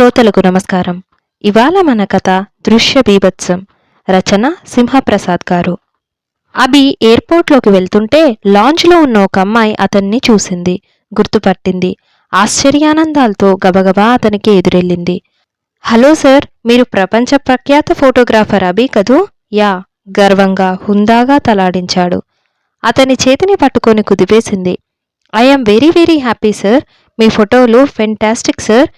శ్రోతలకు నమస్కారం. ఇవాళ మన కథ దృశ్య బీభత్సం. రచన సింహప్రసాద్ గారు. అభి ఎయిర్పోర్ట్లోకి వెళ్తుంటే లాంజ్లో ఉన్న ఒక అమ్మాయి అతన్ని చూసింది. గుర్తుపట్టింది. ఆశ్చర్యానందాలతో గబగబా అతనికి ఎదురెళ్ళింది. హలో సార్ మీరు ప్రపంచ ప్రఖ్యాత ఫోటోగ్రాఫర్ అభి కదూ? యా గర్వంగా హుందాగా తలాడించాడు. అతని చేతిని పట్టుకొని కుదిపేసింది. I'm very very happy sir. మీ ఫోటోలు fantastic sir.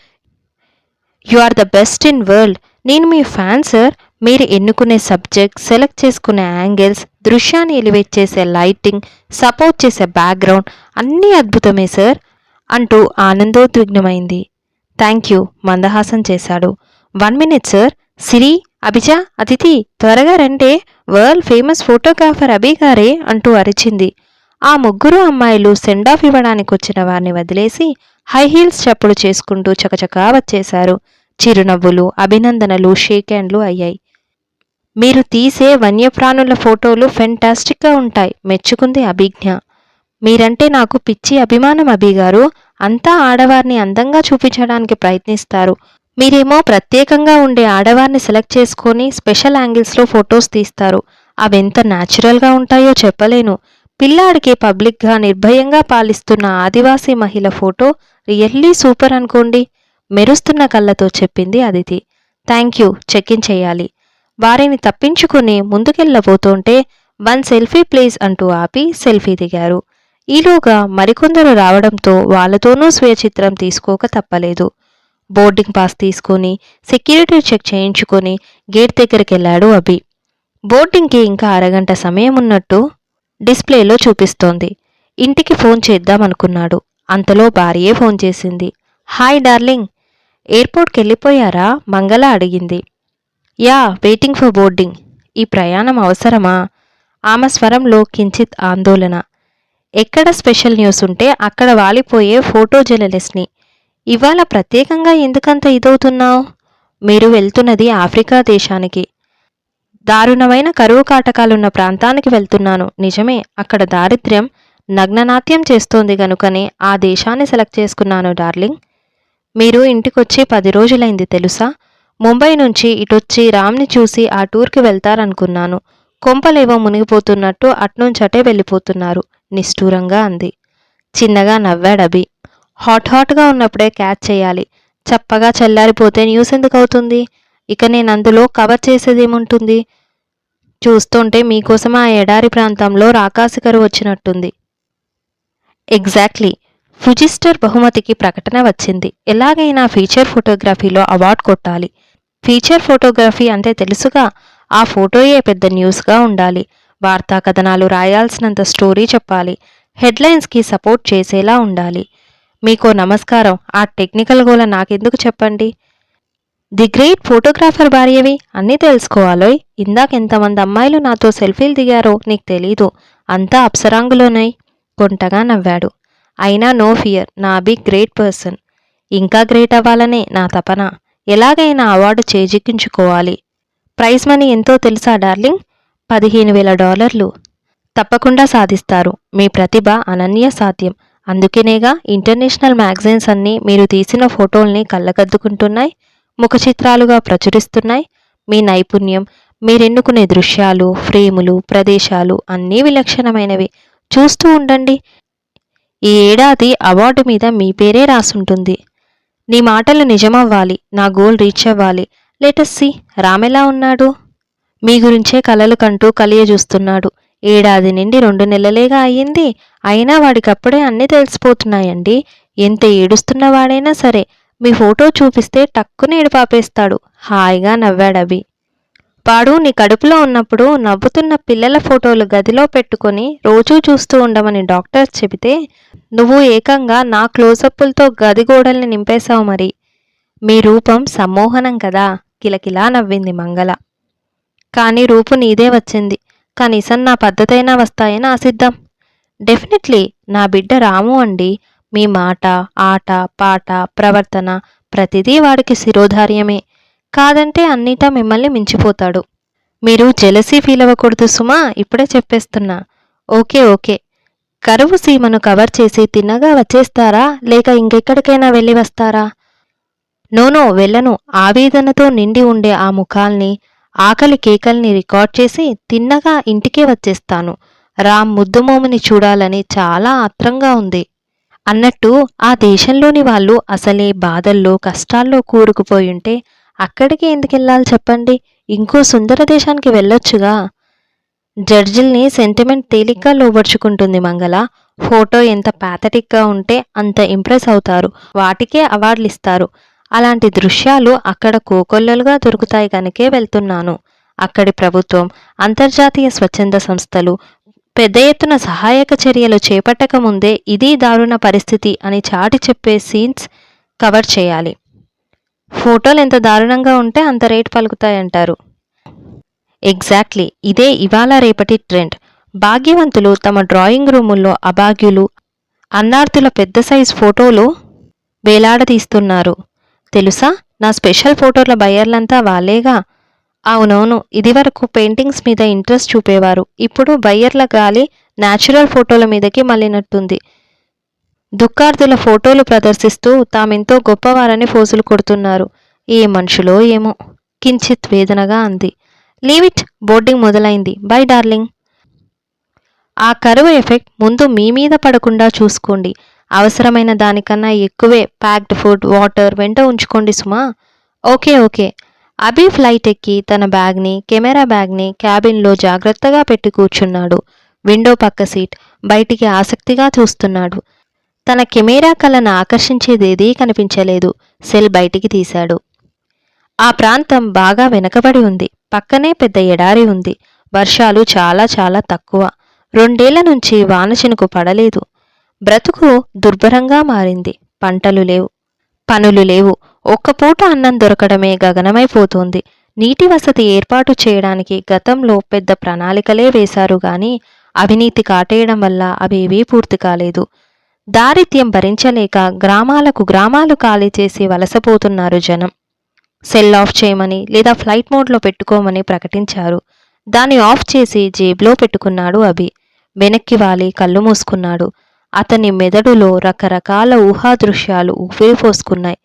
You are the best in world. నేను మీ ఫ్యాన్ సార్. మీరు ఎన్నుకునే సబ్జెక్ట్ సెలెక్ట్ చేసుకునే యాంగిల్స్ దృశ్యాన్ని ఎలివేట్ చేసే లైటింగ్ సపోర్ట్ చేసే బ్యాక్గ్రౌండ్ అన్నీ అద్భుతమే సార్ అంటూ ఆనందోద్విగ్నమైంది. థ్యాంక్ యూ మందహాసం చేశాడు. One minute sir. సిరి అభిజా అతిథి త్వరగా రంటే వరల్డ్ ఫేమస్ ఫోటోగ్రాఫర్ అభి గారే అంటూ అరిచింది. ఆ ముగ్గురు అమ్మాయిలు సెండ్ ఆఫ్ ఇవ్వడానికి వచ్చిన వారిని వదిలేసి హై హీల్స్ చప్పుడు చేసుకుంటూ చకచకా వచ్చేశారు. చిరునవ్వులు అభినందనలు షేక్ హ్యాండ్లు అయ్యాయి. మీరు తీసే వన్యప్రాణుల ఫోటోలు ఫెంటాస్టిక్గా ఉంటాయి మెచ్చుకుంది అభిజ్ఞ. మీరంటే నాకు పిచ్చి అభిమానం అభిగారు అంతా ఆడవారిని అందంగా చూపించడానికి ప్రయత్నిస్తారు. మీరేమో ప్రత్యేకంగా ఉండే ఆడవారిని సెలెక్ట్ చేసుకొని స్పెషల్ యాంగిల్స్లో ఫొటోస్ తీస్తారు. అవెంత న్యాచురల్గా ఉంటాయో చెప్పలేను. పిల్లాడికి పబ్లిక్గా నిర్భయంగా పాలిస్తున్న ఆదివాసీ మహిళ ఫోటో రియల్లీ సూపర్ అనుకోండి మెరుస్తున్న కళ్ళతో చెప్పింది Aditi. Thank you check in చేయాలి. వారిని తప్పించుకుని ముందుకెళ్ళబోతుంటే వన్ సెల్ఫీ ప్లీజ్ అంటూ ఆపి సెల్ఫీ దిగారు. ఈలోగా మరికొందరు రావడంతో వాళ్ళతోనూ స్వీయ చిత్రం తీసుకోక తప్పలేదు. బోర్డింగ్ పాస్ తీసుకొని సెక్యూరిటీ చెక్ చేయించుకొని గేట్ దగ్గరికి వెళ్ళాడు అభి. బోర్డింగ్కి ఇంకా అరగంట సమయం ఉన్నట్టు డిస్ప్లేలో చూపిస్తోంది. ఇంటికి ఫోన్ చేద్దామనుకున్నాడు. అంతలో భార్యే ఫోన్ చేసింది. Hi darling. ఎయిర్పోర్ట్కి వెళ్ళిపోయారా? మంగళ అడిగింది. Yeah waiting for boarding. ఈ ప్రయాణం అవసరమా? ఆమె స్వరంలో కించిత్ ఆందోళన. ఎక్కడ స్పెషల్ న్యూస్ ఉంటే అక్కడ వాలిపోయే ఫోటో జర్నలిస్ట్ని. ఇవాళ ప్రత్యేకంగా ఎందుకంత ఇదవుతున్నావు? మీరు వెళ్తున్నది ఆఫ్రికా దేశానికి. దారుణమైన కరువు కాటకాలున్న ప్రాంతానికి వెళ్తున్నాను. నిజమే అక్కడ దారిద్ర్యం నగ్ననాట్యం చేస్తోంది గనుకనే ఆ దేశాన్ని సెలెక్ట్ చేసుకున్నాను డార్లింగ్. మీరు ఇంటికొచ్చి పది రోజులైంది తెలుసా? ముంబై నుంచి ఇటొచ్చి రామ్ని చూసి ఆ టూర్కి వెళ్తారనుకున్నాను. కొంపలేవో మునిగిపోతున్నట్టు అట్నుంచటే వెళ్ళిపోతున్నారు నిష్ఠూరంగా అంది. చిన్నగా నవ్వాడబి హాట్ హాట్గా ఉన్నప్పుడే క్యాచ్ చేయాలి. చప్పగా చల్లారిపోతే న్యూస్ ఎందుకు అవుతుంది ఇక నేను అందులో కవర్ చేసేదేముంటుంది? చూస్తుంటే మీకోసం ఆ ఎడారి ప్రాంతంలో రాకాసికరు వచ్చినట్టుంది. ఎగ్జాక్ట్లీ ఫుజిస్టర్ బహుమతికి ప్రకటన వచ్చింది. ఎలాగైనా ఫీచర్ ఫోటోగ్రఫీలో అవార్డు కొట్టాలి. ఫీచర్ ఫోటోగ్రఫీ అంటే తెలుసుగా ఆ ఫోటోయే పెద్ద న్యూస్గా ఉండాలి. వార్తా కథనాలు రాయాల్సినంత స్టోరీ చెప్పాలి. హెడ్లైన్స్కి సపోర్ట్ చేసేలా ఉండాలి. మీకో నమస్కారం ఆ టెక్నికల్ గోల నాకెందుకు చెప్పండి? ది గ్రేట్ ఫోటోగ్రాఫర్ భార్యవి అన్నీ తెలుసుకోవాలోయ్? ఇందాక ఎంతమంది అమ్మాయిలు నాతో సెల్ఫీలు దిగారో నీకు తెలీదు. అంతా అప్సరాంగులోనై కొంటగా నవ్వాడు. అయినా నో ఫియర్ నా బి గ్రేట్ పర్సన్. ఇంకా గ్రేట్ అవ్వాలనే నా తపన. ఎలాగైనా అవార్డు చేజిక్కించుకోవాలి. ప్రైజ్ మనీ ఎంతో తెలుసా డార్లింగ్? పదిహేను వేల డాలర్లు. తప్పకుండా సాధిస్తారు. మీ ప్రతిభ అనన్య సాధ్యం. అందుకనేగా ఇంటర్నేషనల్ మ్యాగజైన్స్ అన్నీ మీరు తీసిన ఫోటోల్ని కళ్ళకద్దుకుంటున్నాయి? ముఖ చిత్రాలుగా ప్రచురిస్తున్నాయి. మీ నైపుణ్యం మీరెన్నుకునే దృశ్యాలు ఫ్రేములు ప్రదేశాలు అన్నీ విలక్షణమైనవి. చూస్తూ ఉండండి. ఈ ఏడాది అవార్డు మీద మీ పేరే రాసుంటుంది. నీ మాటలు నిజమవ్వాలి నా గోల్ రీచ్ అవ్వాలి లెటస్ సి రామెలా ఉన్నాడు? మీ గురించే కలలు కంటూ కలియజూస్తున్నాడు ఏడాది నుండి రెండు నెలలేగా అయ్యింది. అయినా వాడికప్పుడే అన్నీ తెలిసిపోతున్నాయండి. ఎంత ఏడుస్తున్నవాడైనా సరే. మీ ఫోటో చూపిస్తే టక్కుని ఏడుపాపేస్తాడు. హాయిగా నవ్వాడవి వాడు నీ కడుపులో ఉన్నప్పుడు నవ్వుతున్న పిల్లల ఫోటోలు గదిలో పెట్టుకొని రోజూ చూస్తూ ఉండమని డాక్టర్ చెబితే నువ్వు ఏకంగా నా క్లోజప్పులతో గది గోడల్ని నింపేశావు మరి. మీ రూపం సమ్మోహనం కదా. కిలకిలా నవ్వింది మంగళ. కానీ రూపు నీదే వచ్చింది. కనీసం నా పద్ధతైనా వస్తాయని ఆశిద్దాం. డెఫినెట్లీ నా బిడ్డ రాము అండి. మీ మాట ఆట పాట ప్రవర్తన ప్రతిదీ వాడికి శిరోధార్యమే. కాదంటే అన్నిటా మిమ్మల్ని మించిపోతాడు. మీరు జెలసీ ఫీల్ అవ్వకూడదు సుమా ఇప్పుడే చెప్పేస్తున్నా. Okay okay. కరువు సీమను కవర్ చేసి తిన్నగా వచ్చేస్తారా? లేక ఇంకెక్కడికైనా వెళ్ళి వస్తారా? నోనో వెళ్ళను. ఆవేదనతో నిండి ఉండే ఆ ముఖాల్ని ఆకలి కేకల్ని రికార్డ్ చేసి తిన్నగా ఇంటికే వచ్చేస్తాను. రామ్ ముద్దుమోముని చూడాలని చాలా ఆత్రంగా ఉంది. అన్నట్టు ఆ దేశంలోని వాళ్ళు అసలే బాధల్లో కష్టాల్లో కూరుకుపోయుంటే అక్కడికి ఎందుకెళ్ళాలి చెప్పండి? ఇంకో సుందర దేశానికి వెళ్ళొచ్చుగా? జడ్జిల్ని సెంటిమెంట్ తేలిగ్గా లోబర్చుకుంటుంది మంగళ. ఫోటో ఎంత ప్యాథటిక్గా ఉంటే అంత ఇంప్రెస్ అవుతారు. వాటికే అవార్డులు ఇస్తారు. అలాంటి దృశ్యాలు అక్కడ కోకొల్లలుగా దొరుకుతాయి కనుకే వెళ్తున్నాను. అక్కడి ప్రభుత్వం అంతర్జాతీయ స్వచ్ఛంద సంస్థలు పెద్ద ఎత్తున సహాయక చర్యలు చేపట్టక ముందే ఇది దారుణ పరిస్థితి అని చాటి చెప్పే సీన్స్ కవర్ చేయాలి. ఫోటోలు ఎంత దారుణంగా ఉంటే అంత రేటు పలుకుతాయంటారు. ఎగ్జాక్ట్లీ ఇదే ఇవాళ రేపటి ట్రెండ్. భాగ్యవంతులు తమ డ్రాయింగ్ రూముల్లో అభాగ్యులు అన్నార్థుల పెద్ద సైజ్ ఫోటోలు వేలాడదీస్తున్నారు. తెలుసా? నా స్పెషల్ ఫోటోల బయర్లంతా వాళ్ళేగా అవునవును. ఇదివరకు పెయింటింగ్స్ మీద ఇంట్రెస్ట్ చూపేవారు. ఇప్పుడు బయ్యర్ల గాలి న్యాచురల్ ఫోటోల మీదకి మళ్ళినట్టుంది. దుఃఖార్థుల ఫోటోలు ప్రదర్శిస్తూ తామెంతో గొప్పవారని ఫోజులు కొడుతున్నారు. ఏ మనుషులో ఏమో. కించిత్ వేదనగా అంది. లీవ్ ఇట్ బోర్డింగ్ మొదలైంది. Bye darling. ఆ కరువు ఎఫెక్ట్ ముందు మీ మీద పడకుండా చూసుకోండి. అవసరమైన దానికన్నా ఎక్కువే ప్యాక్డ్ ఫుడ్ వాటర్ వెంట ఉంచుకోండి సుమా. Okay okay. అభి ఫ్లైట్ ఎక్కి తన బ్యాగ్ని కెమెరా బ్యాగ్ని క్యాబిన్లో జాగ్రత్తగా పెట్టి కూర్చున్నాడు. విండో పక్క సీట్ బయటికి ఆసక్తిగా చూస్తున్నాడు. తన కెమెరా కళను ఆకర్షించేదేదీ కనిపించలేదు. సెల్ బయటికి తీశాడు. ఆ ప్రాంతం బాగా వెనకబడి ఉంది. పక్కనే పెద్ద ఎడారి ఉంది. వర్షాలు చాలా చాలా తక్కువ. రెండేళ్ళ నుంచి వాన చినుకు పడలేదు. బ్రతుకు దుర్భరంగా మారింది. పంటలు లేవు. పనులు లేవు. ఒక్క పూట అన్నం దొరకడమే గగనమైపోతోంది. నీటి వసతి ఏర్పాటు చేయడానికి గతంలో పెద్ద ప్రణాళికలే వేశారు గాని అవినీతి కాటేయడం వల్ల అవేవీ పూర్తి కాలేదు. దారిద్ర్యం భరించలేక గ్రామాలకు గ్రామాలు ఖాళీ చేసి వలసపోతున్నారు జనం. సెల్ ఆఫ్ చేయమని లేదా ఫ్లైట్ మోడ్లో పెట్టుకోమని ప్రకటించారు. దాన్ని ఆఫ్ చేసి జేబులో పెట్టుకున్నాడు అభి. వెనక్కి వాలి కళ్ళు మూసుకున్నాడు. అతని మెదడులో రకరకాల ఊహా దృశ్యాలు ఊపిరిపోసుకున్నాయి.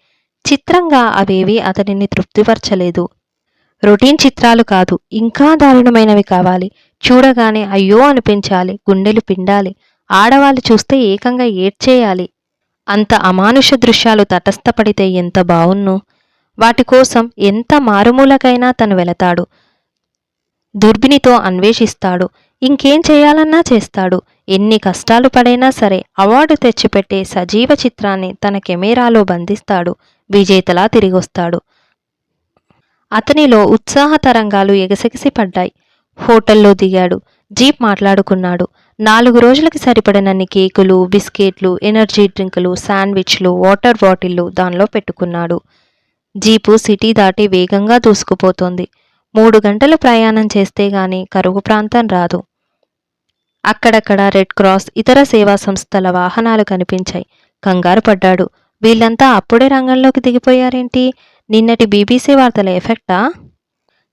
చిత్రంగా అవేవి అతనిని తృప్తిపరచలేదు. రొటీన్ చిత్రాలు కాదు ఇంకా దారుణమైనవి కావాలి. చూడగానే అయ్యో అనిపించాలి గుండెలు పిండాలి ఆడవాళ్ళు చూస్తే ఏకంగా ఏడ్చేయాలి. అంత అమానుష దృశ్యాలు తటస్థపడితే ఎంత బావున్ను? వాటి కోసం ఎంత మారుమూలకైనా తను వెళతాడు. దుర్బినితో అన్వేషిస్తాడు. ఇంకేం చేయాలన్నా చేస్తాడు. ఎన్ని కష్టాలు పడైనా సరే అవార్డు తెచ్చిపెట్టే సజీవ చిత్రాన్ని తన కెమెరాలో బంధిస్తాడు. విజేతలా తిరిగొస్తాడు. అతనిలో ఉత్సాహ తరంగాలు ఎగసెగసి పడ్డాయి హోటల్లో దిగాడు. జీప్ మాట్లాడుకున్నాడు. నాలుగు రోజులకి సరిపడనన్ని కేకులు బిస్కెట్లు ఎనర్జీ డ్రింకులు శాండ్విచ్లు వాటర్ బాటిళ్ళు దానిలో పెట్టుకున్నాడు. జీపు సిటీ దాటి వేగంగా దూసుకుపోతోంది. మూడు గంటలు ప్రయాణం చేస్తే గాని కరువు ప్రాంతం రాదు. అక్కడక్కడ రెడ్ క్రాస్ ఇతర సేవా సంస్థల వాహనాలు కనిపించాయి. కంగారు పడ్డాడు. వీళ్ళంతా అప్పుడే రంగంలోకి దిగిపోయారేంటి? నిన్నటి బీబీసీ వార్తల ఎఫెక్టా?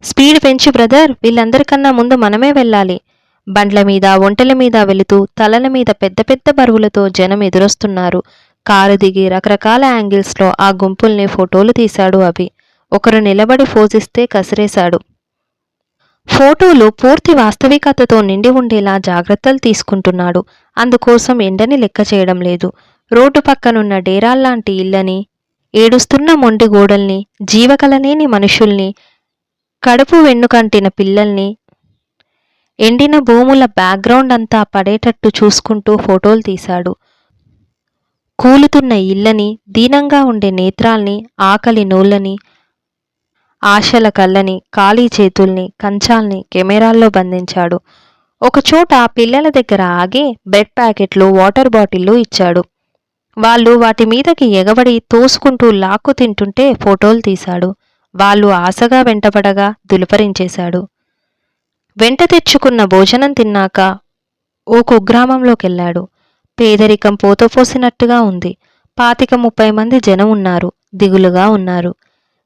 స్పీడ్ పెంచి బ్రదర్ వీళ్ళందరికన్నా ముందు మనమే వెళ్ళాలి. బండ్ల మీద ఒంటెల మీద వెళుతూ తలల మీద పెద్ద పెద్ద బరువులతో జనం ఎదురొస్తున్నారు. కారు దిగి రకరకాల యాంగిల్స్లో ఆ గుంపుల్ని ఫోటోలు తీశాడు అభి. ఒకరు నిలబడి ఫోజిస్తే కసిరేశాడు. ఫోటోలు పూర్తి వాస్తవికతతో నిండి ఉండేలా జాగ్రత్తలు తీసుకుంటున్నాడు. అందుకోసం ఎండని లెక్క చేయడం లేదు. రోడ్డు పక్కనున్న డేరాల్లాంటి ఇళ్ళని ఏడుస్తున్న మొండి గోడల్ని జీవకలనేని మనుషుల్ని కడుపు వెన్నుకంటిన పిల్లల్ని ఎండిన భూముల బ్యాక్గ్రౌండ్ అంతా పడేటట్టు చూసుకుంటూ ఫోటోలు తీశాడు. కూలుతున్న ఇళ్ళని దీనంగా ఉండే నేత్రాల్ని ఆకలి నోళ్ళని ఆశల కళ్ళని ఖాళీ చేతుల్ని కంచాల్ని కెమెరాల్లో బంధించాడు. ఒకచోట పిల్లల దగ్గర ఆగి బ్రెడ్ ప్యాకెట్లు వాటర్ బాటిళ్ళు ఇచ్చాడు. వాళ్ళు వాటి మీదకి ఎగబడి తోసుకుంటూ లాక్కు తింటుంటే ఫోటోలు తీశాడు. వాళ్ళు ఆశగా వెంటపడగా దులుపరించేశాడు. వెంట తెచ్చుకున్న భోజనం తిన్నాక ఓ కుగ్రామంలోకెళ్ళాడు. పేదరికం పోతపోసినట్టుగా ఉంది. పాతిక ముప్పై మంది జనం ఉన్నారు. దిగులుగా ఉన్నారు.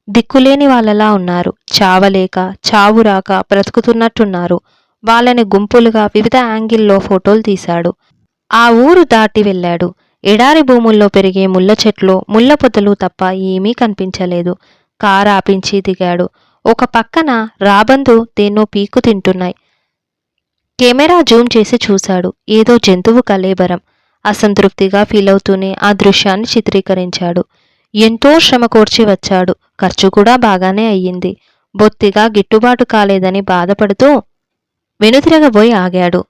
దిక్కులేని వాళ్ళలా ఉన్నారు. చావలేక చావురాక బ్రతుకుతున్నట్టున్నారు. వాళ్ళని గుంపులుగా వివిధ యాంగిల్లో ఫోటోలు తీశాడు. ఆ ఊరు దాటి వెళ్ళాడు. ఎడారి భూముల్లో పెరిగే ముళ్ళ చెట్లు ముళ్ళ పొదలు తప్ప ఏమీ కనిపించలేదు. కారు ఆపించి దిగాడు. ఒక పక్కన రాబందు దేన్నో పీకు తింటున్నాయి. కెమెరా జూమ్ చేసి చూశాడు. ఏదో జంతువు కలేబరం అసంతృప్తిగా ఫీల్ అవుతూనే ఆ దృశ్యాన్ని చిత్రీకరించాడు. ఎంతో శ్రమ కోర్చి వచ్చాడు. ఖర్చు కూడా బాగానే అయ్యింది. బొత్తిగా గిట్టుబాటు కాలేదని బాధపడుతూ వెనుతిరగబోయి ఆగాడు.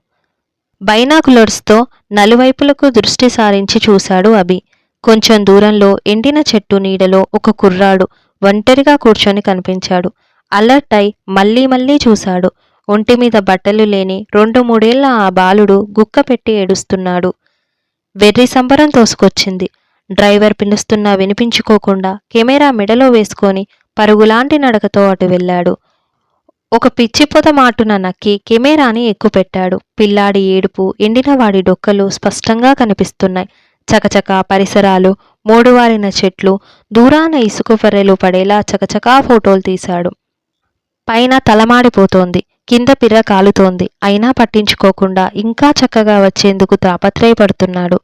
బైనాకులర్స్తో నలువైపులకు దృష్టి సారించి చూశాడు అభి. కొంచెం దూరంలో ఎండిన చెట్టు నీడలో ఒక కుర్రాడు ఒంటరిగా కూర్చొని కనిపించాడు. అలర్ట్ అయి మళ్ళీ మళ్ళీ చూశాడు. ఒంటి మీద బట్టలు లేని రెండు మూడేళ్ళ ఆ బాలుడు గుక్క పెట్టి ఏడుస్తున్నాడు. వెర్రి సంబరం తోసుకొచ్చింది. డ్రైవర్ పిలుస్తున్నా వినిపించుకోకుండా కెమెరా మెడలో వేసుకొని పరుగులాంటి నడకతో అటు వెళ్ళాడు. ఒక పిచ్చిపొద మాటున నక్కి కెమెరాని ఎక్కుపెట్టాడు. పిల్లాడి ఏడుపు ఎండిన వాడి డొక్కలు స్పష్టంగా కనిపిస్తున్నాయి. చకచకా పరిసరాలు మోడువారిన చెట్లు దూరాన ఇసుక ఫర్రెలు పడేలా చకచకా ఫోటోలు తీశాడు. పైన తలమాడిపోతోంది కింద పిర్ర కాలుతోంది. అయినా పట్టించుకోకుండా ఇంకా చక్కగా వచ్చేందుకు తాపత్రయపడుతున్నాడు.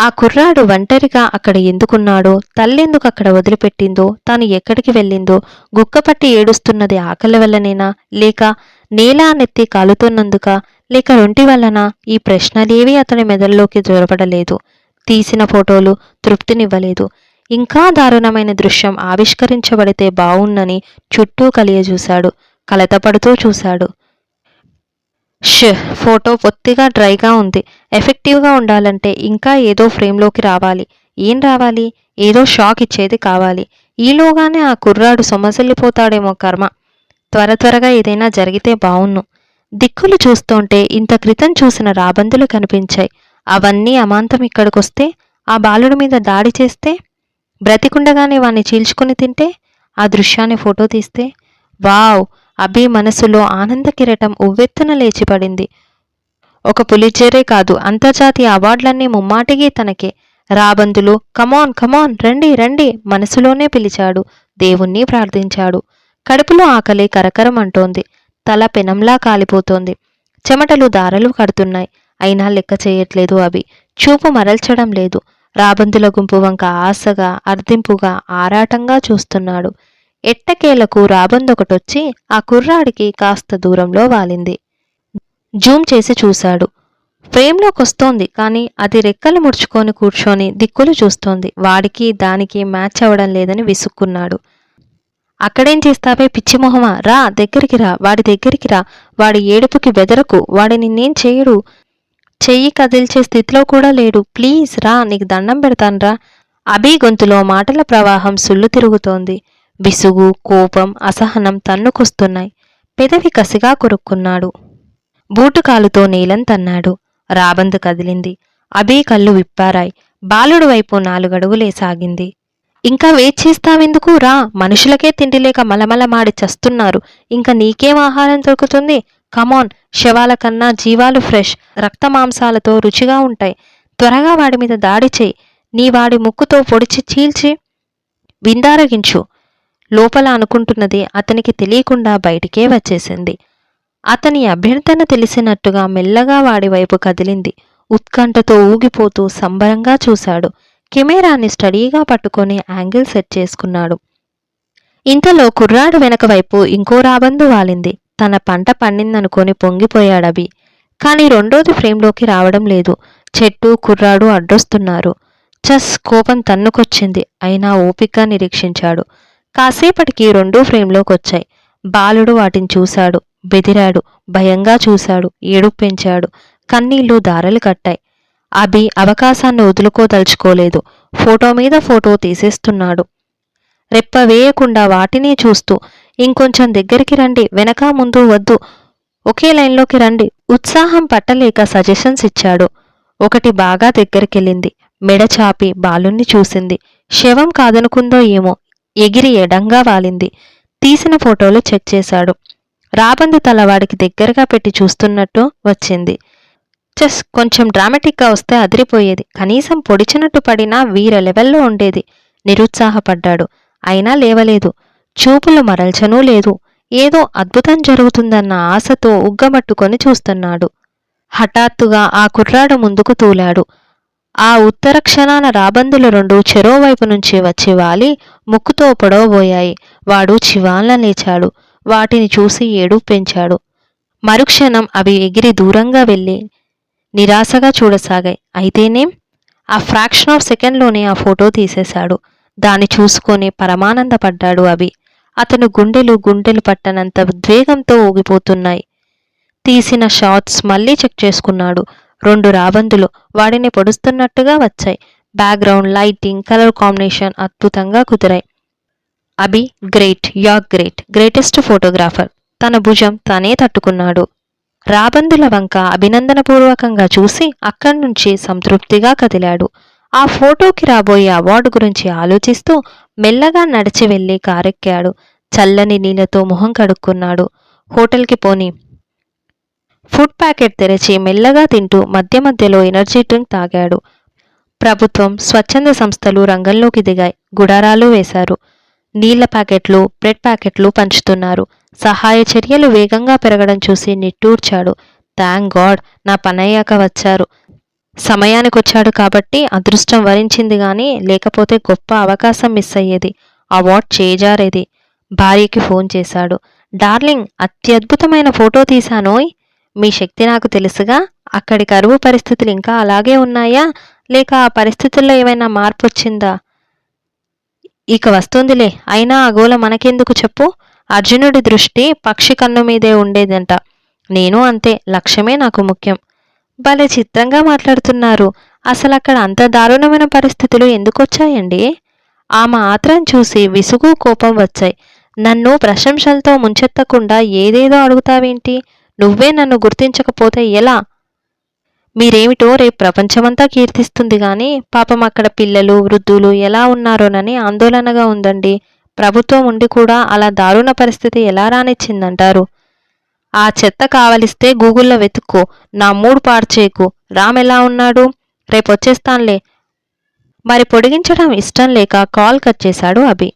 ఆ కుర్రాడు ఒంటరిగా అక్కడ ఎందుకున్నాడో తల్లెందుకు అక్కడ వదిలిపెట్టిందో తాను ఎక్కడికి వెళ్ళిందో గుక్కపట్టి ఏడుస్తున్నది ఆకలి వల్లనేనా? లేక నేల నెత్తి కాలుతున్నందుక? లేక రొంటి వల్లనా? ఈ ప్రశ్నలేవీ అతని మెదడులోకి దొరపడలేదు తీసిన ఫోటోలు తృప్తినివ్వలేదు. ఇంకా దారుణమైన దృశ్యం ఆవిష్కరించబడితే బావున్నని చుట్టూ కలియజూశాడు. కలతపడుతూ చూశాడు. ష్ ఫోటో పొత్తిగా డ్రైగా ఉంది. ఎఫెక్టివ్గా ఉండాలంటే ఇంకా ఏదో ఫ్రేమ్లోకి రావాలి. ఏం రావాలి? ఏదో షాక్ ఇచ్చేది కావాలి. ఈలోగానే ఆ కుర్రాడు సొమ్మసిల్లిపోతాడేమో కర్మ. త్వర త్వరగా ఏదైనా జరిగితే బావున్ను. దిక్కులు చూస్తుంటే ఇంత క్రితం చూసిన రాబందులు కనిపించాయి. అవన్నీ అమాంతం ఇక్కడికొస్తే ఆ బాలుడి మీద దాడి చేస్తే బ్రతికుండగానే వాణ్ణి చీల్చుకుని తింటే ఆ దృశ్యాన్ని ఫోటో తీస్తే వావ్! అభి మనసులో ఆనంద కిరటం ఉవ్వెత్తున లేచిపడింది. ఒక పులిచేరే కాదు అంతర్జాతీయ అవార్డులన్నీ ముమ్మాటికి తనకే. రాబందులు కమాన్ కమాన్ రండి రండి మనసులోనే పిలిచాడు. దేవుణ్ణి ప్రార్థించాడు. కడుపులో ఆకలి కరకరం అంటోంది తల పెనంలా కాలిపోతోంది. చెమటలు దారలు కడుతున్నాయి. అయినా లెక్క చేయట్లేదు అవి చూపు మరల్చడం లేదు. రాబందుల గుంపు వంక ఆశగా అర్ధింపుగా ఆరాటంగా చూస్తున్నాడు. ఎట్టకేలకు రాబందొకటొచ్చి ఆ కుర్రాడికి కాస్త దూరంలో వాలింది. జూమ్ చేసి చూశాడు. ఫ్రేమ్లోకొస్తోంది కానీ అది రెక్కలు ముడుచుకొని కూర్చొని దిక్కులు చూస్తోంది. వాడికి దానికి మ్యాచ్ అవ్వడం లేదని విసుక్కున్నాడు. అక్కడేం చేస్తావే పిచ్చి మొహమా? రా దగ్గరికి రా వాడి దగ్గరికి రా. వాడి ఏడుపుకి బెదరకు వాడి నిన్నేం చేయడు. చెయ్యి కదిల్చే స్థితిలో కూడా లేడు. ప్లీజ్ రా నీకు దండం పెడతాన్రా. అభి గొంతులో మాటల ప్రవాహం సుళ్ళు తిరుగుతోంది. విసుగు కోపం అసహనం తన్నుకొస్తున్నాయి. పెదవి కసిగా కొరుక్కున్నాడు. బూటుకాలుతో నీలం తన్నాడు. రాబందు కదిలింది. అభి కళ్ళు విప్పారాయి. బాలుడు వైపు నాలుగడుగులేసాగింది ఇంకా వెయిట్ చేస్తావెందుకు? రా. మనుషులకే తిండి లేక మలమలమాడి చస్తున్నారు. ఇంకా నీకేం ఆహారం దొరుకుతుంది? కమాన్ శవాల కన్నా జీవాలు ఫ్రెష్ రక్త మాంసాలతో రుచిగా ఉంటాయి. త్వరగా వాడి మీద దాడి చేయి. నీ వాడి ముక్కుతో పొడిచి చీల్చి విందారగించు. లోపల అనుకుంటున్నది అతనికి తెలియకుండా బయటికే వచ్చేసింది. అతని అభ్యర్థన తెలిసినట్టుగా మెల్లగా వాడి వైపు కదిలింది. ఉత్కంఠతో ఊగిపోతూ సంబరంగా చూశాడు. కెమెరాని స్టడీగా పట్టుకొని యాంగిల్ సెట్ చేసుకున్నాడు. ఇంతలో కుర్రాడు వెనక వైపు ఇంకో రాబందు వాలింది. తన పంట పండిందనుకొని పొంగిపోయాడవి కానీ రెండోది ఫ్రేమ్లోకి రావడం లేదు. చెట్టు కుర్రాడు అడ్డొస్తున్నారు. చస్ కోపం తన్నుకొచ్చింది. అయినా ఓపిగ్గా నిరీక్షించాడు. కాసేపటికి రెండూ ఫ్రేమ్లోకి వచ్చాయి బాలుడు వాటిని చూశాడు. బెదిరాడు. భయంగా చూశాడు. ఏడుపు పెంచాడు. కన్నీళ్ళు దారలు కట్టాయి. అభి అవకాశాన్ని వదులుకోదలుచుకోలేదు. ఫోటో మీద ఫోటో తీసేస్తున్నాడు. రెప్ప వేయకుండా వాటినే చూస్తూ ఇంకొంచెం దగ్గరికి రండి. వెనక ముందు వద్దు. ఒకే లైన్లోకి రండి. ఉత్సాహం పట్టలేక సజెషన్స్ ఇచ్చాడు. ఒకటి బాగా దగ్గరికెళ్ళింది. మెడ చాపి బాలుణ్ణి చూసింది. శవం కాదనుకుందో ఏమో ఎగిరి ఎడంగా వాలింది. తీసిన ఫోటోలు చెక్ చేశాడు. రాబందు తల వాడికి దగ్గరగా పెట్టి చూస్తున్నట్టు వచ్చింది. చెస్ కొంచెం డ్రామాటిక్గా వస్తే అదిరిపోయేది. కనీసం పొడిచినట్టు పడినా వీర లెవెల్లో ఉండేది. నిరుత్సాహపడ్డాడు. అయినా లేవలేదు. చూపులు మరల్చనూ లేదు. ఏదో అద్భుతం జరుగుతుందన్న ఆశతో ఉగ్గమట్టుకొని చూస్తున్నాడు. హఠాత్తుగా ఆ కుర్రాడు ముందుకు తూలాడు. ఆ ఉత్తర క్షణాన రాబందులు రెండు చెరోవైపు నుంచి వచ్చి వాలి ముక్కుతో పొడవబోయాయి. వాడు చివాన్ల లేచాడు. వాటిని చూసి ఏడు పెంచాడు. మరుక్షణం అవి ఎగిరి దూరంగా వెళ్ళి నిరాశగా చూడసాగాయి. అయితేనేం? ఆ ఫ్రాక్షన్ ఆఫ్ సెకండ్లోనే ఆ ఫోటో తీసేశాడు. దాన్ని చూసుకొని పరమానందపడ్డాడు అవి. అతను గుండెలు గుండెలు పట్టనంత ఉద్వేగంతో ఊగిపోతున్నాయి. తీసిన షాట్స్ మళ్ళీ చెక్ చేసుకున్నాడు. రెండు రాబందులు వాడిని పొడుస్తున్నట్టుగా వచ్చాయి. బ్యాక్గ్రౌండ్ లైటింగ్ కలర్ కాంబినేషన్ అద్భుతంగా కుదిరాయి. అభి గ్రేట్ యాక్ గ్రేట్ గ్రేటెస్ట్ ఫోటోగ్రాఫర్. తన భుజం తనే తట్టుకున్నాడు. రాబందుల వంక అభినందనపూర్వకంగా చూసి అక్కడి నుంచి సంతృప్తిగా కదిలాడు. ఆ ఫోటోకి రాబోయే అవార్డు గురించి ఆలోచిస్తూ మెల్లగా నడిచి వెళ్ళి కారెక్కాడు. చల్లని నీళ్ళతో మొహం కడుక్కున్నాడు. హోటల్కి పోని ఫుడ్ ప్యాకెట్ తెరిచి మెల్లగా తింటూ మధ్య మధ్యలో ఎనర్జీ డ్రింక్ తాగాడు. ప్రభుత్వం స్వచ్ఛంద సంస్థలు రంగంలోకి దిగాయి. గుడారాలు వేశారు. నీళ్ళ ప్యాకెట్లు బ్రెడ్ ప్యాకెట్లు పంచుతున్నారు. సహాయ చర్యలు వేగంగా పెరగడం చూసి నిట్టూర్చాడు. థ్యాంక్ గాడ్ నా పనయ్యాక వచ్చారు. సమయానికి వచ్చాడు కాబట్టి అదృష్టం వరించింది కానీ లేకపోతే గొప్ప అవకాశం మిస్ అయ్యేది. అవార్డ్ చేజారేది. భార్యకి ఫోన్ చేశాడు. డార్లింగ్ అత్యద్భుతమైన ఫోటో తీశానోయ్. మీ శక్తి నాకు తెలుసుగా. అక్కడి కరువు పరిస్థితులు ఇంకా అలాగే ఉన్నాయా? లేక ఆ పరిస్థితుల్లో ఏమైనా మార్పు వచ్చిందా? ఇక వస్తుందిలే. అయినా ఆ గోల మనకెందుకు చెప్పు? అర్జునుడి దృష్టి పక్షి కన్ను మీదే ఉండేదంట. నేను అంతే. లక్ష్యమే నాకు ముఖ్యం. భలే చిత్రంగా మాట్లాడుతున్నారు. అసలు అక్కడ అంత దారుణమైన పరిస్థితులు ఎందుకొచ్చాయండి? ఆ మాత్రం చూసి విసుగు కోపం వచ్చాయి. నన్ను ప్రశంసలతో ముంచెత్తకుండా ఏదేదో అడుగుతావేంటి? నువ్వే నన్ను గుర్తించకపోతే ఎలా? మీరేమిటో రేపు ప్రపంచమంతా కీర్తిస్తుంది కానీ పాపం అక్కడ పిల్లలు వృద్ధులు ఎలా ఉన్నారోనని ఆందోళనగా ఉందండి. ప్రభుత్వం ఉండి కూడా అలా దారుణ పరిస్థితి ఎలా రానిచ్చిందంటారు? ఆ చెత్త కావలిస్తే గూగుల్లో వెతుక్కో నా మూడు పాడు రామ్ ఎలా ఉన్నాడు? రేపొచ్చేస్తాన్లే మరి పొడిగించడం ఇష్టం లేక కాల్ కట్ చేశాడు అభి.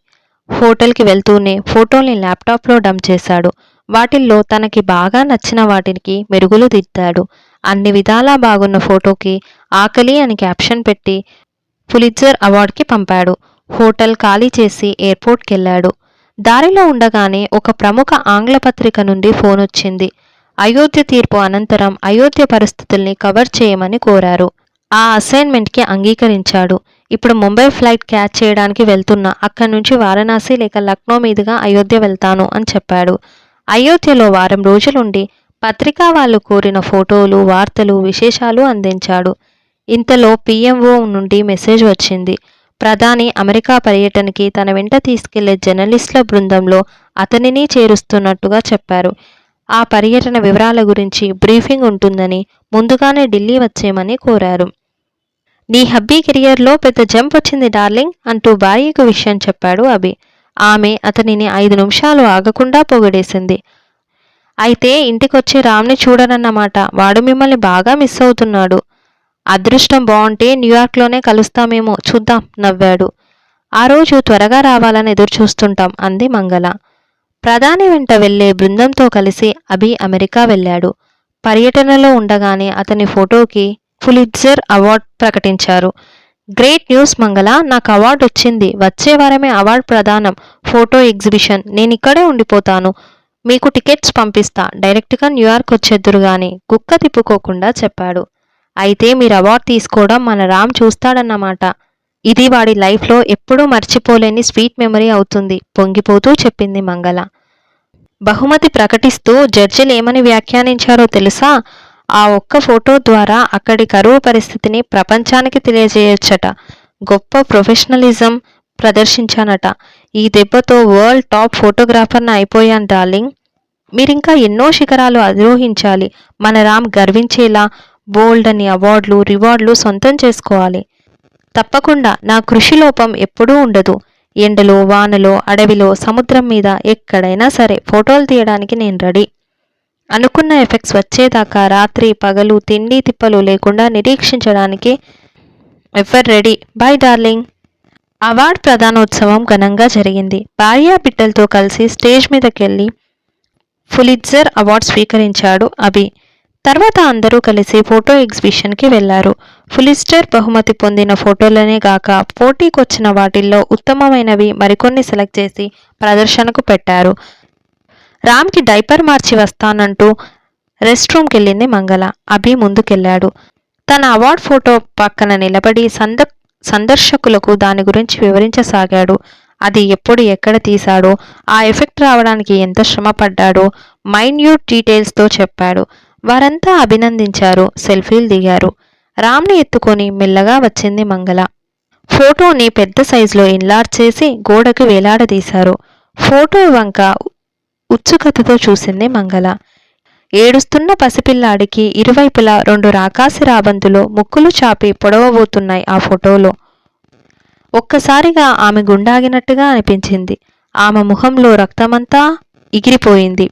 హోటల్కి వెళ్తూనే ఫోటోల్ని ల్యాప్టాప్లో డంప్ చేశాడు. వాటిల్లో తనకి బాగా నచ్చిన వాటికి మెరుగులు దిద్దాడు అన్ని విధాలా బాగున్న ఫోటోకి ఆకలి అని క్యాప్షన్ పెట్టి పులిట్జర్ అవార్డుకి పంపాడు. హోటల్ ఖాళీ చేసి ఎయిర్పోర్ట్కి వెళ్ళాడు దారిలో ఉండగానే ఒక ప్రముఖ ఆంగ్ల పత్రిక నుండి ఫోన్ వచ్చింది. అయోధ్య తీర్పు అనంతరం అయోధ్య పరిస్థితుల్ని కవర్ చేయమని కోరారు. ఆ అసైన్మెంట్కి అంగీకరించాడు. ఇప్పుడు ముంబై ఫ్లైట్ క్యాచ్ చేయడానికి వెళ్తున్నా అక్కడి నుంచి వారణాసి లేక లక్నో మీదుగా అయోధ్య వెళ్తాను అని చెప్పాడు. అయోధ్యలో వారం రోజులుండి పత్రికా వాళ్ళు కోరిన ఫోటోలు వార్తలు విశేషాలు అందించాడు. ఇంతలో పిఎంఓ నుండి మెసేజ్ వచ్చింది. ప్రధాని అమెరికా పర్యటనకి తన వెంట తీసుకెళ్ళే జర్నలిస్టుల బృందంలో అతనిని చేరుస్తున్నట్టుగా చెప్పారు. ఆ పర్యటన వివరాల గురించి బ్రీఫింగ్ ఉంటుందని ముందుగానే ఢిల్లీ వచ్చేయమని కోరారు. నీ హబ్బీ కెరియర్లో పెద్ద జంప్ వచ్చింది డార్లింగ్ అంటూ భార్యకు విషయం చెప్పాడు అభి. ఆమె అతనిని ఐదు నిమిషాలు ఆగకుండా పొగిడేసింది. అయితే ఇంటికొచ్చి రామ్ని చూడనన్నమాట. వాడు మిమ్మల్ని బాగా మిస్ అవుతున్నాడు. అదృష్టం బాగుంటే న్యూయార్క్లోనే కలుస్తామేమో చూద్దాం నవ్వాడు. ఆ రోజు త్వరగా రావాలని ఎదురుచూస్తుంటాం అంది మంగళ. ప్రధాని వెంట వెళ్ళే బృందంతో కలిసి అభి అమెరికా వెళ్ళాడు. పర్యటనలో ఉండగానే అతని ఫోటోకి ఫులిట్జర్ అవార్డ్ ప్రకటించారు. గ్రేట్ న్యూస్ మంగళ నాకు అవార్డు వచ్చింది. వచ్చే వారమే అవార్డు ప్రదానం ఫోటో ఎగ్జిబిషన్. నేను ఇక్కడే ఉండిపోతాను. మీకు టికెట్స్ పంపిస్తా. డైరెక్ట్గా న్యూయార్క్ వచ్చేద్దురు గాని కుక్క తిప్పుకోకుండా చెప్పాడు. అయితే మీరు అవార్డు తీసుకోవడం మన రామ్ చూస్తాడన్నమాట. ఇది వాడి లైఫ్లో ఎప్పుడూ మర్చిపోలేని స్వీట్ మెమరీ అవుతుంది. పొంగిపోతూ చెప్పింది మంగళ. బహుమతి ప్రకటిస్తూ జడ్జిలు ఏమని వ్యాఖ్యానించారో తెలుసా? ఆ ఒక్క ఫోటో ద్వారా అక్కడి కరువు పరిస్థితిని ప్రపంచానికి తెలియజేయొచ్చట. గొప్ప ప్రొఫెషనలిజం ప్రదర్శించానట. ఈ దెబ్బతో వరల్డ్ టాప్ ఫోటోగ్రాఫర్ని అయిపోయాను డార్లింగ్. మీరింకా ఎన్నో శిఖరాలు అధిరోహించాలి. మన రామ్ గర్వించేలా బోల్డ్ అని అవార్డులు రివార్డులు సొంతం చేసుకోవాలి. తప్పకుండా నా కృషి లోపం ఎప్పుడూ ఉండదు. ఎండలో వానలో అడవిలో సముద్రం మీద ఎక్కడైనా సరే ఫోటోలు తీయడానికి నేను రెడీ. అనుకున్న ఎఫెక్ట్స్ వచ్చేదాకా రాత్రి పగలు తిండి తిప్పలు లేకుండా నిరీక్షించడానికి ever ready? Bye darling. Award ప్రధానోత్సవం ఘనంగా జరిగింది. భార్యా బిడ్డలతో కలిసి స్టేజ్ మీదకెళ్ళి ఫులిట్జర్ అవార్డ్ స్వీకరించాడు అభి. తర్వాత అందరూ కలిసి ఫోటో ఎగ్జిబిషన్కి వెళ్ళారు ఫులిస్టర్ బహుమతి పొందిన ఫోటోలనే గాక పోటీకొచ్చిన వాటిల్లో ఉత్తమమైనవి మరికొన్ని సెలెక్ట్ చేసి ప్రదర్శనకు పెట్టారు. రామ్కి డైపర్ మార్చి వస్తానంటూ రెస్ట్ రూమ్కి వెళ్ళింది మంగళ. అభి ముందుకెళ్ళాడు. తన అవార్డ్ ఫోటో పక్కన నిలబడి సంద సందర్శకులకు దాని గురించి వివరించసాగాడు. అది ఎప్పుడు ఎక్కడ తీశాడో ఆ ఎఫెక్ట్ రావడానికి ఎంత శ్రమ పడ్డాడో మైన్యూట్ డీటెయిల్స్తో చెప్పాడు. వారంతా అభినందించారు సెల్ఫీలు దిగారు. రామ్ని ఎత్తుకొని మెల్లగా వచ్చింది మంగళ. ఫోటోని పెద్ద సైజులో ఇన్లార్జ్ చేసి గోడకు వేలాడదీశారు. ఫోటో వంక ఉత్సుకతతో చూసింది మంగళ. ఏడుస్తున్న పసిపిల్లాడికి ఇరువైపులా రెండు రాకాసి రాబంతులు ముక్కులు చాపి పొడవబోతున్నాయి ఆ ఫోటోలో. ఒక్కసారిగా ఆమె గుండాగినట్టుగా అనిపించింది. ఆమె ముఖంలో రక్తమంతా ఎగిరిపోయింది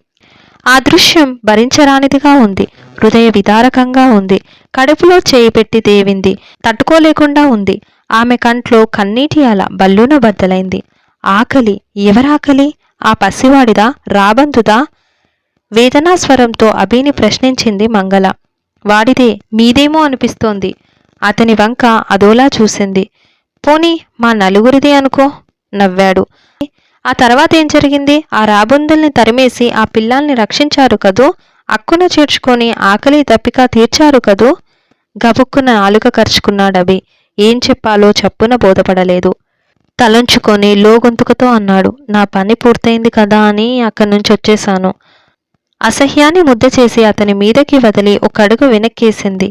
ఆ దృశ్యం భరించరానిదిగా ఉంది. హృదయ విదారకంగా ఉంది. కడుపులో చేయి పెట్టి దేవింది తట్టుకోలేకుండా ఉంది. ఆమె కంట్లో కన్నీటి అల బల్లున బద్దలైంది. ఆకలి. ఎవరాకలి? ఆ పసివాడిదా? రాబందుదా? వేదనా స్వరంతో అభిని ప్రశ్నించింది మంగళ. వాడిదే మీదేమో అనిపిస్తోంది. అతని వంక అదోలా చూసింది. పోనీ మా నలుగురిది అనుకో? నవ్వాడు. ఆ తర్వాత ఏం జరిగింది? ఆ రాబందుల్ని తరిమేసి ఆ పిల్లల్ని రక్షించారు కదూ? అక్కున చేర్చుకొని ఆకలి తప్పిక తీర్చారు కదూ? గబుక్కున నాలుక కరుచుకున్నాడవి. ఏం చెప్పాలో చప్పున బోధపడలేదు. తలంచుకొని లోగొంతుకతో అన్నాడు. నా పని పూర్తయింది కదా అని అక్కడి నుంచి వచ్చేశాను. అసహ్యాన్ని ముద్ద చేసి అతని మీదకి వదిలి ఒక అడుగు వెనక్కేసింది.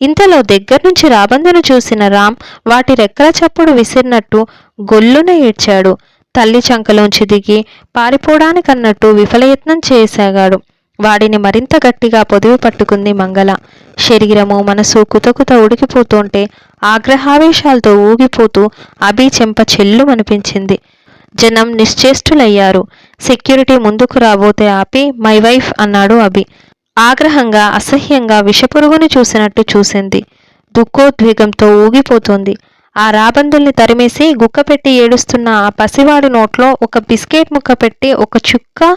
ఇంతలో దగ్గర నుంచి రాబందును చూసిన రామ్ వాటి రెక్కల చప్పుడు విసిరినట్టు గొల్లున ఏడ్చాడు. తల్లి చంకలోంచి దిగి పారిపోవడానికన్నట్టు విఫలయత్నం చేసాగాడు. వాడిని మరింత గట్టిగా పొదివి పట్టుకుంది మంగళ. శరీరము మనసు కుతకుత ఉడికిపోతుంటే ఆగ్రహావేశాలతో ఊగిపోతూ అభి చెంప చెల్లుమనిపించింది జనం నిశ్చేష్టులయ్యారు. సెక్యూరిటీ ముందుకు రాబోతే ఆపి మై వైఫ్ అన్నాడు అభి. ఆగ్రహంగా అసహ్యంగా విషపురుగును చూసినట్టు చూసింది. దుఃఖోద్వేగంతో ఊగిపోతుంది. ఆ రాబందుల్ని తరిమేసి గుక్క పెట్టి ఏడుస్తున్న ఆ పసివాడి నోట్లో ఒక బిస్కెట్ ముక్క పెట్టి ఒక చుక్క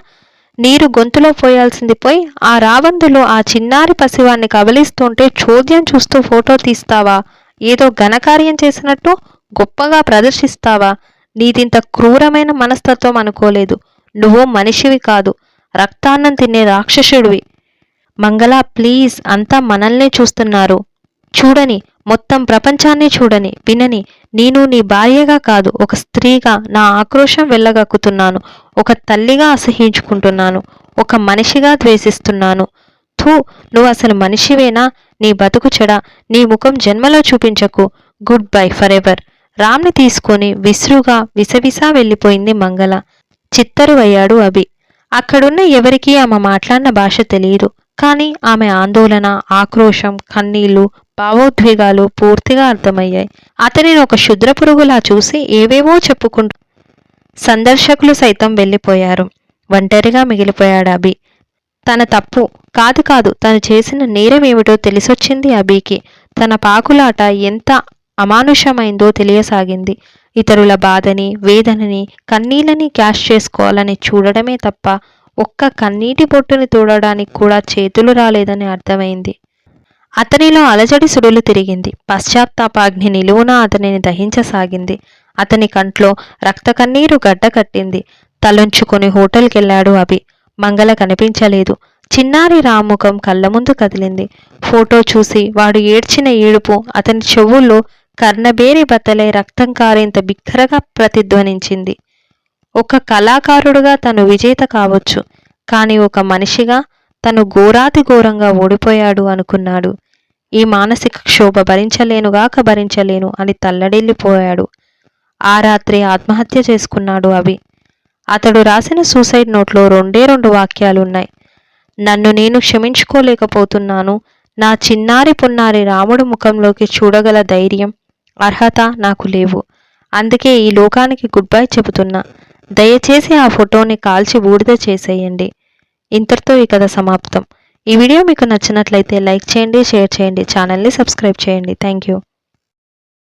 నీరు గొంతులో పోయాల్సింది పోయి ఆ రాబందులు ఆ చిన్నారి పసివాన్ని కబలిస్తుంటే చోద్యం చూస్తూ ఫోటో తీస్తావా? ఏదో ఘనకార్యం చేసినట్టు గొప్పగా ప్రదర్శిస్తావా? నీదింత క్రూరమైన మనస్తత్వం అనుకోలేదు. నువ్వు మనిషివి కాదు. రక్తాన్నం తినే రాక్షసుడివి. మంగళ ప్లీజ్ అంతా మనల్నే చూస్తున్నారు. చూడని మొత్తం ప్రపంచాన్ని చూడని వినని నేను నీ భార్యగా కాదు ఒక స్త్రీగా నా ఆక్రోశం వెళ్ళగక్కుతున్నాను ఒక తల్లిగా అసహించుకుంటున్నాను ఒక మనిషిగా ద్వేషిస్తున్నాను. థూ నువ్వు అసలు మనిషివేనా? నీ బతుకు చెడ నీ ముఖం జన్మలో చూపించకు. గుడ్ బై ఫర్ ఎవర్ రామ్ని తీసుకొని విసురుగా విసవిసా వెళ్ళిపోయింది మంగళ. చిత్తరువయ్యాడు అభి. అక్కడున్న ఎవరికీ ఆమె మాట్లాడిన భాష తెలియదు. కానీ ఆమె ఆందోళన ఆక్రోశం కన్నీళ్ళు భావోద్వేగాలు పూర్తిగా అర్థమయ్యాయి. అతనిని ఒక శుద్ర పురుగులా చూసి ఏవేవో చెప్పుకుంటూ సందర్శకులు సైతం వెళ్ళిపోయారు. ఒంటరిగా మిగిలిపోయాడు అభి. తన తప్పు కాదు కాదు తను చేసిన నేరం ఏమిటో తెలిసొచ్చింది అభికి. తన పాకులాట ఎంత అమానుషమైందో తెలియసాగింది. ఇతరుల బాధని వేదనని కన్నీళ్ళని క్యాష్ చేసుకోవాలని చూడడమే తప్ప ఒక్క కన్నీటి బొట్టుని తోడడానికి కూడా చేతులు రాలేదని అర్థమైంది. అతనిలో అలజడి సుడులు తిరిగింది. పశ్చాత్తాపాగ్ని నిలువున అతనిని దహించసాగింది. అతని కంట్లో రక్త కన్నీరు గడ్డకట్టింది తలొంచుకొని హోటల్కెళ్ళాడు అభి. మంగళ కనిపించలేదు. చిన్నారి రాముఖం కళ్ళ ముందు కదిలింది. ఫోటో చూసి వాడు ఏడ్చిన ఏడుపు అతని చెవుల్లో కర్ణబేరి బతలే రక్తం కారేంత బిక్కరగా ప్రతిధ్వనించింది. ఒక కళాకారుడుగా తను విజేత కావచ్చు కానీ ఒక మనిషిగా తను ఘోరాతి ఘోరంగా ఓడిపోయాడు అనుకున్నాడు. ఈ మానసిక క్షోభ భరించలేనుగాక భరించలేను అని తల్లడిల్లిపోయాడు. ఆ రాత్రి ఆత్మహత్య చేసుకున్నాడు అవి అతడు రాసిన సూసైడ్ నోట్లో రెండే రెండు వాక్యాలున్నాయి. నన్ను నేను క్షమించుకోలేకపోతున్నాను. నా చిన్నారి పున్నారి రాముడు ముఖంలోకి చూడగల ధైర్యం అర్హత నాకు లేవు. అందుకే ఈ లోకానికి గుడ్ బై చెబుతున్నా. దయచేసి ఆ ఫోటోని కాల్చి బూడిద చేసేయండి. ఇంతటితో ఈ కథ సమాప్తం. ఈ వీడియో మీకు నచ్చినట్లయితే లైక్ చేయండి షేర్ చేయండి ఛానల్ని సబ్స్క్రైబ్ చేయండి. Thank you